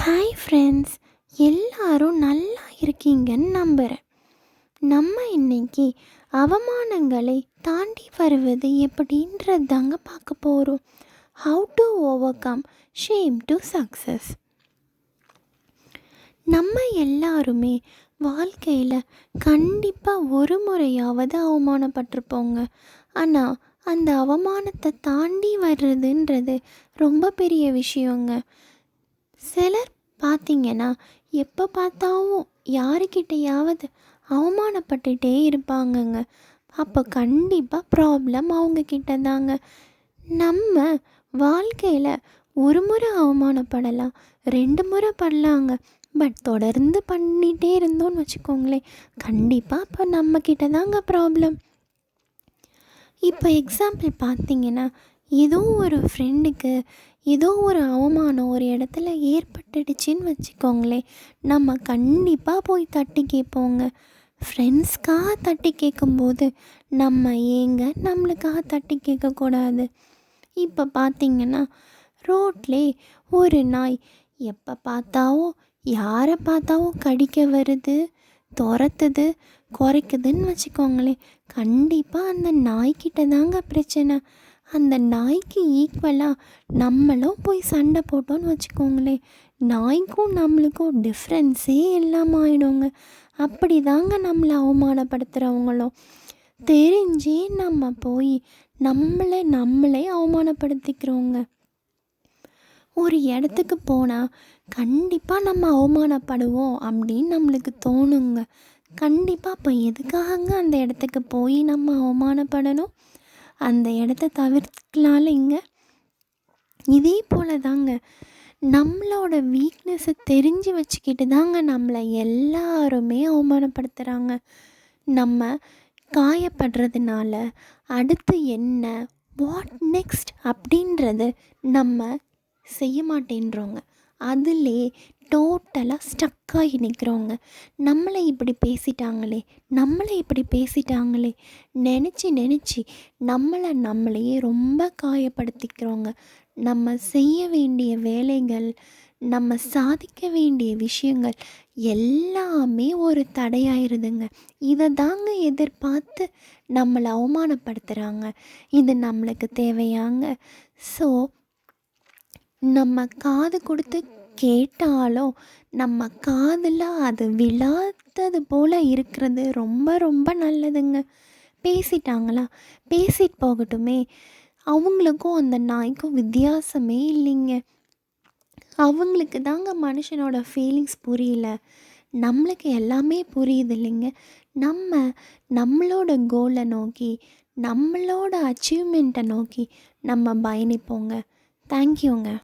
Hi friends எல்லாரும் நல்லா இருக்கீங்கன்னு நம்புகிறேன் நம்ம இன்னைக்கு அவமானங்களை தாண்டி வருவது எப்படின்றது தாங்க பார்க்க போகிறோம் how to overcome shame to success நம்ம எல்லாருமே வாழ்க்கையில் கண்டிப்பாக ஒரு முறையாவது அவமானப்பட்டிருப்போங்க. ஆனால் அந்த அவமானத்தை தாண்டி வர்றதுன்றது ரொம்ப பெரிய விஷயங்க. சிலர் பார்த்தீங்கன்னா எப்போ பார்த்தாவும் யாருக்கிட்டையாவது அவமானப்பட்டுட்டே இருப்பாங்கங்க. அப்போ கண்டிப்பாக ப்ராப்ளம் அவங்கக்கிட்ட தாங்க நம்ம வாழ்க்கையில் ஒரு முறை அவமானப்படலாம் ரெண்டு முறை படலாங்க. பட் தொடர்ந்து பண்ணிகிட்டே இருந்தோன்னு வச்சுக்கோங்களேன் கண்டிப்பாக அப்போ நம்மக்கிட்ட தாங்க ப்ராப்ளம் இப்போ எக்ஸாம்பிள் பார்த்தீங்கன்னா ஏதோ ஒரு ஃப்ரெண்டுக்கு ஏதோ ஒரு அவமானம் ஒரு இடத்துல ஏற்பட்டுடுச்சின்னு வச்சுக்கோங்களேன் நம்ம கண்டிப்பாக போய் தட்டி கேட்போங்க. ஃப்ரெண்ட்ஸ்க்காக தட்டி கேட்கும்போது நம்ம ஏங்க நம்மளுக்காக தட்டி கேட்கக்கூடாது? இப்போ பார்த்தீங்கன்னா ரோட்லே ஒரு நாய் எப்போ பார்த்தாவோ யாரை பார்த்தாவோ கடிக்க வருது துரத்துது குறைக்குதுன்னு வச்சுக்கோங்களேன். கண்டிப்பாக அந்த நாய்க்கிட்ட தாங்க பிரச்சனை. அந்த நாய்க்கு ஈக்குவலாக நம்மளும் போய் சண்டை போட்டோன்னு வச்சுக்கோங்களேன். நாய்க்கும் நம்மளுக்கும் டிஃப்ரென்ஸே இல்லாமல் ஆயிடுங்க. அப்படி தாங்க நம்மளை அவமானப்படுத்துகிறவங்களும் தெரிஞ்சே நம்ம போய் நம்மளை நம்மளே அவமானப்படுத்திக்கிறோங்க. ஒரு இடத்துக்கு போனால் கண்டிப்பாக நம்ம அவமானப்படுவோம் அப்படின்னு நம்மளுக்கு தோணுங்க. கண்டிப்பாக அப்போ எதுக்காகங்க அந்த இடத்துக்கு போய் நம்ம அவமானப்படணும்? அந்த இடத்த தவிர்க்கலாம்ல இங்கே? இதே போல் தாங்க நம்மளோட வீக்னஸை தெரிஞ்சு வச்சுக்கிட்டு தாங்க நம்மளை எல்லாருமே அவமானப்படுத்துகிறாங்க நம்ம காயப்படுறதுனால அடுத்து என்ன வாட் நெக்ஸ்ட் அப்படின்றது நம்ம செய்ய மாட்டேன்றோங்க. அதிலே டோட்டலாக ஸ்டக்காகி நிற்கிறோங்க நம்மளை இப்படி பேசிட்டாங்களே நம்மளை இப்படி பேசிட்டாங்களே நினச்சி நினச்சி நம்மளை நம்மளையே ரொம்ப காயப்படுத்திக்கிறோங்க நம்ம செய்ய வேண்டிய வேலைகள் நம்ம சாதிக்க வேண்டிய விஷயங்கள் எல்லாமே ஒரு தடையாயிருதுங்க. இதை தாங்க எதிர்பார்த்து நம்மளை அவமானப்படுத்துகிறாங்க இது நம்மளுக்கு தேவையாங்க. ஸோ நம்ம காது கொடுத்து கேட்டாலும் நம்ம காதில் அது விழாதது போல் இருக்கிறது ரொம்ப ரொம்ப நல்லதுங்க. பேசிட்டாங்களா? பேசிட்டு போகட்டுமே. அவங்களுக்கும் அந்த நாய்க்கும் வித்தியாசமே இல்லைங்க. அவங்களுக்கு தாங்க மனுஷனோட ஃபீலிங்ஸ் புரியல. நம்மளுக்கு எல்லாமே புரியுது இல்லைங்க. நம்ம நம்மளோட கோலை நோக்கி நம்மளோட அச்சீவ்மெண்ட்டை நோக்கி நம்ம பயணிப்போங்க. தேங்க்யூங்க